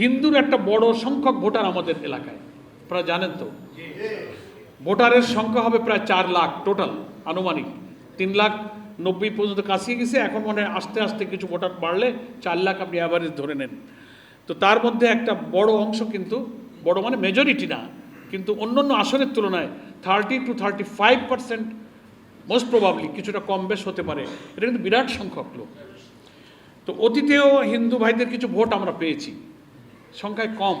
হিন্দুর একটা বড় সংখ্যক ভোটার আমাদের এলাকায়। আপনারা জানেন তো? ভোটারের সংখ্যা হবে প্রায় চার লাখ টোটাল, আনুমানিক। তিন লাখ নব্বই পর্যন্ত কাছিয়ে গেছে, এখন মনে আস্তে আস্তে কিছু ভোটার বাড়লে চার লাখ আপনি অ্যাভারেজ ধরে নেন। তো তার মধ্যে একটা বড় অংশ কিন্তু, বড় মানে মেজরিটি না, কিন্তু অন্য অন্য আসনের তুলনায় thirty two thirty five percent most probably কিছুটা কম বেশ হতে পারে। এটা কিন্তু বিরাট সংখ্যক লোক। তো অতীতেও হিন্দু ভাইদের কিছু ভোট আমরা পেয়েছি। সংখ্যায় কম,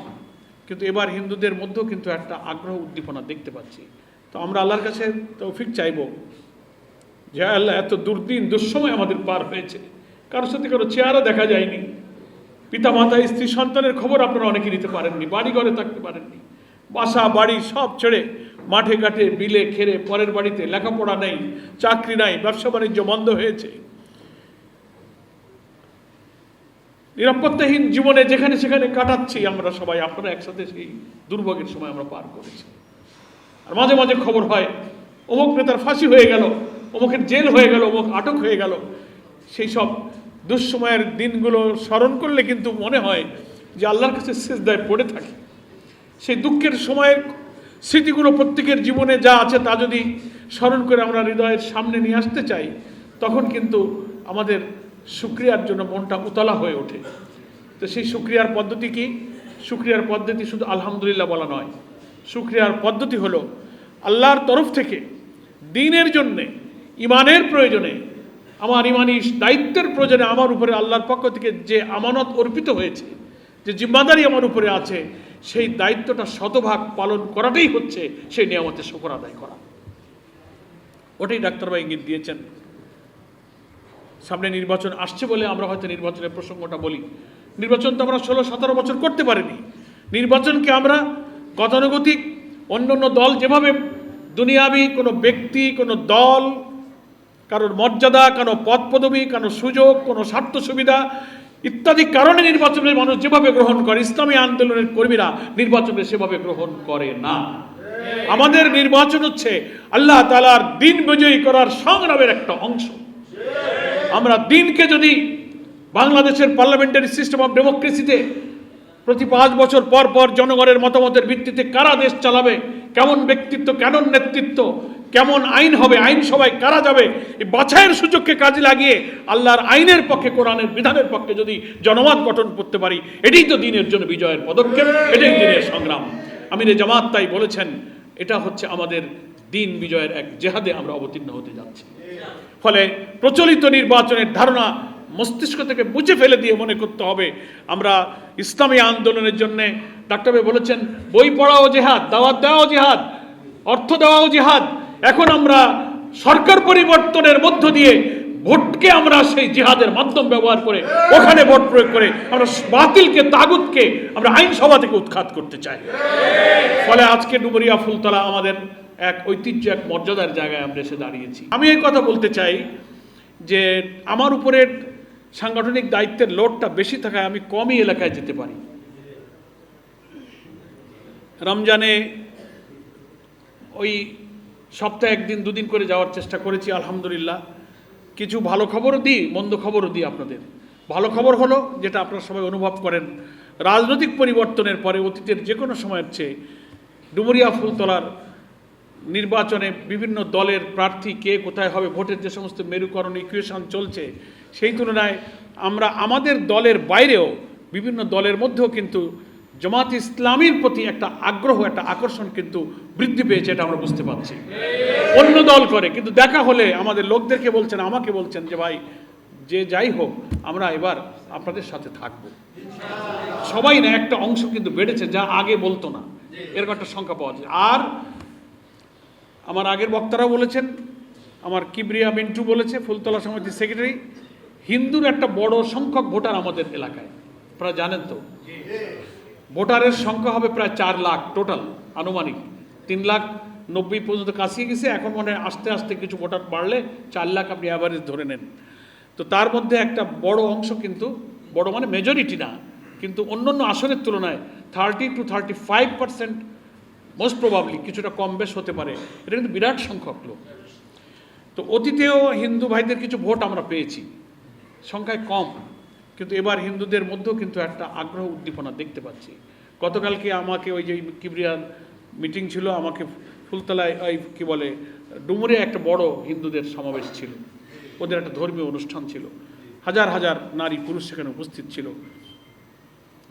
কিন্তু এবার হিন্দুদের মধ্যেও কিন্তু একটা আগ্রহ উদ্দীপনা দেখতে পাচ্ছি। তো আমরা আল্লাহর কাছে তৌফিক চাইব যে আল্লাহ, এত দুর্দিন, দুঃসময় আমাদের পার হয়েছে। কারোর সাথে কারও চেহারা দেখা যায়নি। পিতা মাতা স্ত্রী, সন্তানের খবর আপনারা অনেকে নিতে পারেননি বাড়ি ঘরে থাকতে পারেননি। বাসা, বাড়ি সব ছেড়ে মাঠে ঘাটে বিলে খেরে পরের বাড়িতে লেখাপড়া নেই, চাকরি নাই, ব্যবসা বাণিজ্য বন্ধ হয়েছে। নিরাপত্তাহীন জীবনে যেখানে সেখানে কাটাচ্ছি আমরা সবাই, আপনারা একসাথে সেই দুর্ভোগের সময় আমরা পার করেছি। আর মাঝে মাঝে খবর হয়, অমুক নেতার ফাঁসি হয়ে গেল, অমুকের জেল হয়ে গেল, অমুক আটক হয়ে গেল। সেই সব দুঃসময়ের দিনগুলো স্মরণ করলে কিন্তু মনে হয় যে আল্লাহর কাছে শেষদায় পড়ে থাকি। সেই দুঃখের সময়ের স্মৃতিগুলো প্রত্যেকের জীবনে যা আছে তা যদি স্মরণ করে আমরা হৃদয়ের সামনে নিয়ে আসতে চাই, তখন কিন্তু আমাদের সুক্রিয়ার জন্য মনটা উতলা হয়ে ওঠে। তো সেই সুক্রিয়ার পদ্ধতি কি? সুক্রিয়ার পদ্ধতি শুধু আলহামদুলিল্লাহ বলা নয়। সুক্রিয়ার পদ্ধতি হলো আল্লাহর তরফ থেকে দিনের জন্যে ইমানের প্রয়োজনে, আমার ইমানি দায়িত্বের প্রয়োজনে আমার উপরে আল্লাহর পক্ষ থেকে যে আমানত অর্পিত হয়েছে, যে জিম্মাদারি আমার উপরে আছে, সেই দায়িত্বটা শতভাগ পালন করাটাই হচ্ছে সেই নিয়ামতের শকর আদায় করা। ওটাই ডাক্তারবাই ইঙ্গিত দিয়েছেন। সামনে নির্বাচন আসছে বলে আমরা হয়তো নির্বাচনের প্রসঙ্গটা বলি। নির্বাচন তো আমরা ষোলো, সতেরো বছর করতে পারিনি। নির্বাচনকে আমরা গতানুগতিক অন্য অন্য দল যেভাবে দুনিয়াবি কোনো ব্যক্তি, কোনো দল, কারোর মর্যাদা, কারও পদ পদবি কারও সুযোগ, কোনো স্বার্থ সুবিধা ইত্যাদি কারণে নির্বাচনের মানুষ যেভাবে গ্রহণ করে, ইসলামী আন্দোলনের কর্মীরা নির্বাচনে সেভাবে গ্রহণ করে না। আমাদের নির্বাচন হচ্ছে আল্লাহ তালার দিন বিজয়ী করার সংগ্রামের একটা অংশ। আমরা দিনকে যদি বাংলাদেশের পার্লামেন্টারি সিস্টেম অফ ডেমোক্রেসিতে প্রতি পাঁচ বছর পর পর জনগণের মতামতের ভিত্তিতে কারা দেশ চালাবে, কেমন ব্যক্তিত্ব, কেমন নেতৃত্ব, কেমন আইন হবে, আইন সভায় কারা যাবে, এই বাছাইয়ের সুযোগকে কাজে লাগিয়ে আল্লাহর আইনের পক্ষে, কোরআনের বিধানের পক্ষে যদি জনমত গঠন করতে পারি, এটাই তো দিনের জন্য বিজয়ের পদক্ষেপ, এটাই দিনের সংগ্রাম। আমির জামাত তাই বলেছেন, এটা হচ্ছে আমাদের দিন বিজয়ের এক জেহাদে আমরা অবতীর্ণ হতে যাচ্ছি। ফলে প্রচলিত নির্বাচনের ধারণা মস্তিষ্ক থেকে মুছে ফেলে দিয়ে মনে করতে হবে, আমরা ইসলামী আন্দোলনের জন্য ডাক্তার বলেছেন, বই পড়াও জেহাদ, দাওয়াত দেওয়াও জেহাদ, অর্থ দেওয়াও জেহাদ। এখন আমরা সরকার পরিবর্তনের মধ্য দিয়ে ভোটকে আমরা সেই জিহাদের মাধ্যম ব্যবহার করে, ওখানে ভোট প্রয়োগ করে, আমরা বাতিলকে, তাগুতকে, আমরা আইনসভা থেকে উৎখাত করতে চাই। ফলে আজকে ডুবরিয়া ফুলতলা আমাদের এক ঐতিহ্য, এক মর্যাদার জায়গায় আমরা এসে দাঁড়িয়েছি। আমি এই কথা বলতে চাই যে আমার উপরে সাংগঠনিক দায়িত্বের লোডটা বেশি থাকায় আমি কমই এলাকায় যেতে পারি। রমজানে ওই সপ্তাহে একদিন, দুদিন করে যাওয়ার চেষ্টা করেছি, আলহামদুলিল্লাহ। কিছু ভালো খবরও দিই, মন্দ খবরও দিই আপনাদের। ভালো খবর হলো যেটা আপনারা সবাই অনুভব করেন, রাজনৈতিক পরিবর্তনের পরে অতীতের যে কোনো সময়ের চেয়ে ডুমুরিয়া ফুলতলার নির্বাচনে বিভিন্ন দলের প্রার্থী কে কোথায় হবে, ভোটের যে সমস্ত মেরুকরণ ইকুয়েশন চলছে, সেই তুলনায় আমরা আমাদের দলের বাইরেও বিভিন্ন দলের মধ্যেও কিন্তু জামাত ইসলামীর প্রতি একটা আগ্রহ, একটা আকর্ষণ কিন্তু বৃদ্ধি পেয়েছে, এটা আমরা বুঝতে পারছি। অন্য দল করে, কিন্তু দেখা হলে আমাদের লোকদেরকে বলছেন, আমাকে বলছেন যে, ভাই, যে যাই হোক, আমরা এবার আপনাদের সাথে থাকব। সবাই না, একটা অংশ কিন্তু বেড়েছে, যা আগে বলতো না। এরকম একটা সংখ্যা পাওয়া যায়। আর আমার আগের বক্তারা বলেছেন, আমার কিবরিয়া মিন্টু বলেছে, ফুলতলা সমিতির সেক্রেটারি, হিন্দুর একটা বড় সংখ্যক ভোটার আমাদের এলাকায়। আপনারা জানেন তো? ভোটারের সংখ্যা হবে প্রায় চার লাখ টোটাল, আনুমানিক। তিন লাখ নব্বই পর্যন্ত কাছিয়ে গেছে, এখন মনে আস্তে আস্তে কিছু ভোটার বাড়লে চার লাখ আপনি অ্যাভারেজ ধরে নেন। তো তার মধ্যে একটা বড় অংশ কিন্তু, বড় মানে মেজরিটি না, কিন্তু অন্য অন্য আসনের তুলনায় thirty two thirty five percent most probably কিছুটা কম বেশ হতে পারে। এটা কিন্তু বিরাট সংখ্যক লোক। তো অতীতেও হিন্দু ভাইদের কিছু ভোট আমরা পেয়েছি। সংখ্যায় কম। কিন্তু এবার হিন্দুদের মধ্যেও কিন্তু একটা আগ্রহ উদ্দীপনা দেখতে পাচ্ছি। গতকালকে আমাকে ওই যে কিবরিয়ার মিটিং ছিল, আমাকে ফুলতলায় ওই কী বলে, ডুমুরে একটা বড় হিন্দুদের সমাবেশ ছিল। ওদের একটা ধর্মীয় অনুষ্ঠান ছিল। হাজার হাজার নারী পুরুষ সেখানে উপস্থিত ছিল।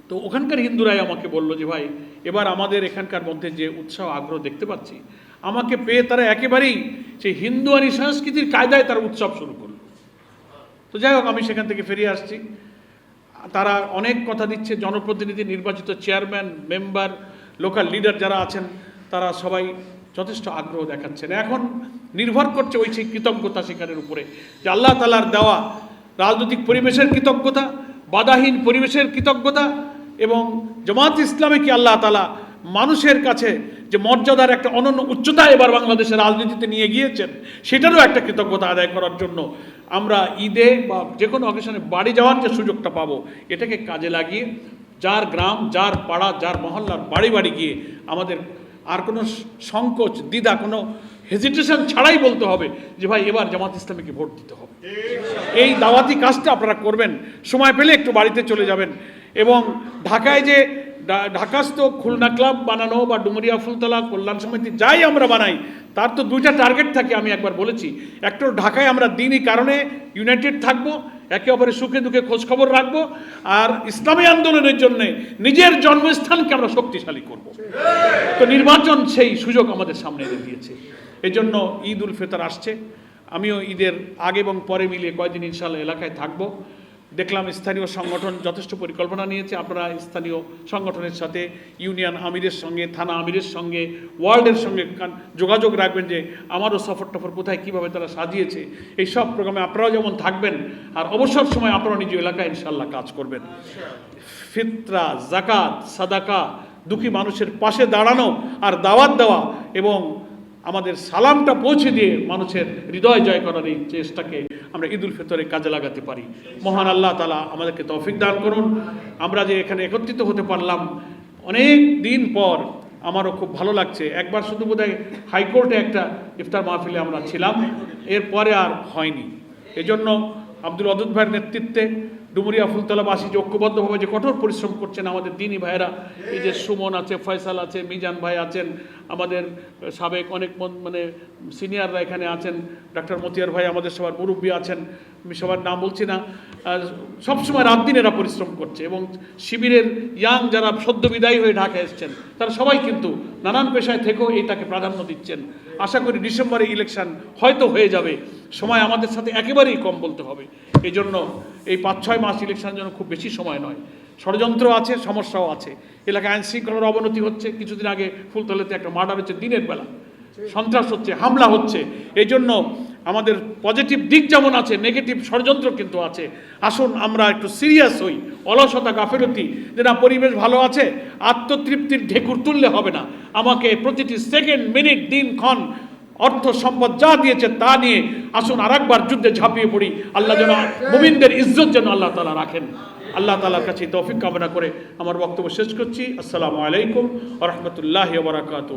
তো ওখানকার হিন্দুরাই আমাকে বলল যে, ভাই, এবার আমাদের এখানকার মধ্যে যে উৎসাহ, আগ্রহ দেখতে পাচ্ছি, আমাকে পেয়ে তারা একেবারেই সেই হিন্দু হিন্দুয়ানি সংস্কৃতির কায়দায় তারা উৎসব শুরু করল। তো যাই হোক, আমি সেখান থেকে ফিরে আসছি। তারা অনেক কথা দিচ্ছে, জনপ্রতিনিধি, নির্বাচিত চেয়ারম্যান, মেম্বার, লোকাল লিডার যারা আছেন, তারা সবাই যথেষ্ট আগ্রহ দেখাচ্ছেন। এখন নির্ভর করছে ওই সেই কৃতজ্ঞতা স্বীকারের উপরে, যে আল্লাহ তালার দেওয়া রাজনৈতিক পরিবেশের কৃতজ্ঞতা, বাধাহীন পরিবেশের কৃতজ্ঞতা এবং জামাত ইসলামীকে আল্লাহ তালা মানুষের কাছে যে মর্যাদার একটা অনন্য উচ্চতা এবার বাংলাদেশের রাজনীতিতে নিয়ে গিয়েছেন, সেটারও একটা কৃতজ্ঞতা আদায় করার জন্য আমরা ঈদে বা যে কোনো অকেশনে বাড়ি যাওয়ার যে সুযোগটা পাবো, এটাকে কাজে লাগিয়ে যার গ্রাম, যার পাড়া, যার মহল্লার বাড়ি বাড়ি গিয়ে আমাদের আর কোনো সংকোচ, দ্বিধা, কোনো হেজিটেশন ছাড়াই বলতে হবে যে ভাই এবার জামাত ইসলামীকে ভোট দিতে হবে। এই দাওয়াতি কাজটা আপনারা করবেন, সময় পেলে একটু বাড়িতে চলে যাবেন। এবং ঢাকায় যে ঢাকাস্থ খুলনা ক্লাব বানানো বা ডুমুরিয়া, ফুলতলা, কল্যাণ সমিতি যাই আমরা বানাই, তার তো দুইটা টার্গেট থাকে আমি একবার বলেছি। একটা ঢাকায় আমরা দিনই কারণে ইউনাইটেড থাকব, একে অপরের সুখে দুঃখে খোঁজখবর রাখব, আর ইসলামী আন্দোলনের জন্য নিজের জন্মস্থানকে আমরা শক্তিশালী করব। তো নির্বাচন সেই সুযোগ আমাদের সামনে এনে দিয়েছে। এই জন্য ঈদ উল ফিতর আসছে। আমিও ঈদের আগে এবং পরে মিলিয়ে কয়দিন ইনশাল্লাহ এলাকায় থাকব। দেখলাম স্থানীয় সংগঠন যথেষ্ট পরিকল্পনা নিয়েছে। আপনারা স্থানীয় সংগঠনের সাথে ইউনিয়ন আমিরের সঙ্গে, থানা আমিরের সঙ্গে, ওয়ার্ল্ডের সঙ্গে যোগাযোগ রাখবেন যে আমারও সফর টফর কোথায়, কীভাবে তারা সাজিয়েছে। এই সব প্রোগ্রামে আপনারাও যেমন থাকবেন, আর অবসর সময় আপনারা নিজ এলাকায় ইনশাল্লাহ কাজ করবেন। ফিতরা জাকাত সাদাকা, দুঃখী মানুষের পাশে দাঁড়ানো আর দাওয়াত দেওয়া এবং আমাদের সালামটা পৌঁছে দিয়ে মানুষের হৃদয় জয় করার এই চেষ্টাকে আমরা ঈদ উল ফিতরে কাজে লাগাতে পারি। মহান আল্লাহ তালা আমাদেরকে তৌফিক দান করুন। আমরা যে এখানে একত্রিত হতে পারলাম, অনেক দিন পর আমারও খুব ভালো লাগছে। একবার শুধু বোধহয় হাইকোর্টে একটা ইফতার মাহফিলে আমরা ছিলাম, এরপরে আর হয়নি। এজন্য আব্দুল অদুত ভাইয়ের নেতৃত্বে ডুমুরিয়া ফুলতলাবাসী যে ঐক্যবদ্ধভাবে যে কঠোর পরিশ্রম করছেন আমাদের দিনী ভাইয়েরা, এই যে সুমন আছে, ফয়সাল আছে, মিজান ভাই আছেন আমাদের সাবেক অনেক মন- সিনিয়ররা এখানে আছেন। ডাক্তার মতিয়ার ভাই আমাদের সবার মুরব্বী আছেন। আমি সবার নাম বলছি না। সবসময় রাত দিন এরা পরিশ্রম করছে এবং শিবিরের ইয়াং যারা সদ্য বিদায়ী হয়ে ঢাকা এসছেন, তারা সবাই কিন্তু নানান পেশায় থেকেও এইটাকে প্রাধান্য দিচ্ছেন। আশা করি ডিসেম্বরে ইলেকশন হয়তো হয়ে যাবে। সময় আমাদের সাথে একেবারেই কম বলতে হবে। এই জন্য এই পাঁচ ছয় মাস ইলেকশনের জন্য খুব বেশি সময় নয়। ষড়যন্ত্র আছে, সমস্যাও আছে। এলাকায় আইন শৃঙ্খলার অবনতি হচ্ছে, কিছুদিন আগে ফুলতলাতে একটা মার্ডার হচ্ছে দিনের বেলা। সন্ত্রাস হচ্ছে, হামলা হচ্ছে। এই জন্য আমাদের পজিটিভ দিক যেমন আছে নেগেটিভ ষড়যন্ত্র কিন্তু আছে। আসুন আমরা একটু সিরিয়াস হই, অলসতা গাফেরতি যে না পরিবেশ ভালো আছে, আত্মতৃপ্তির ঢেকুর তুললে হবে না। আমাকে প্রতিটি সেকেন্ড মিনিট দিন ক্ষণ অর্থ সম্পদ যা দিয়েছে তা নিয়ে আসুন আর একবার যুদ্ধে ঝাঁপিয়ে পড়ি। আল্লাহ যেন মোবিনদের ইজ্জত যেন আল্লাহ তালা রাখেন। আল্লাহ তালার কাছে তৌফিক কামনা করে আমার বক্তব্য শেষ করছি। আসসালামু আলাইকুম রহমতুল্লাহ বারাকাতু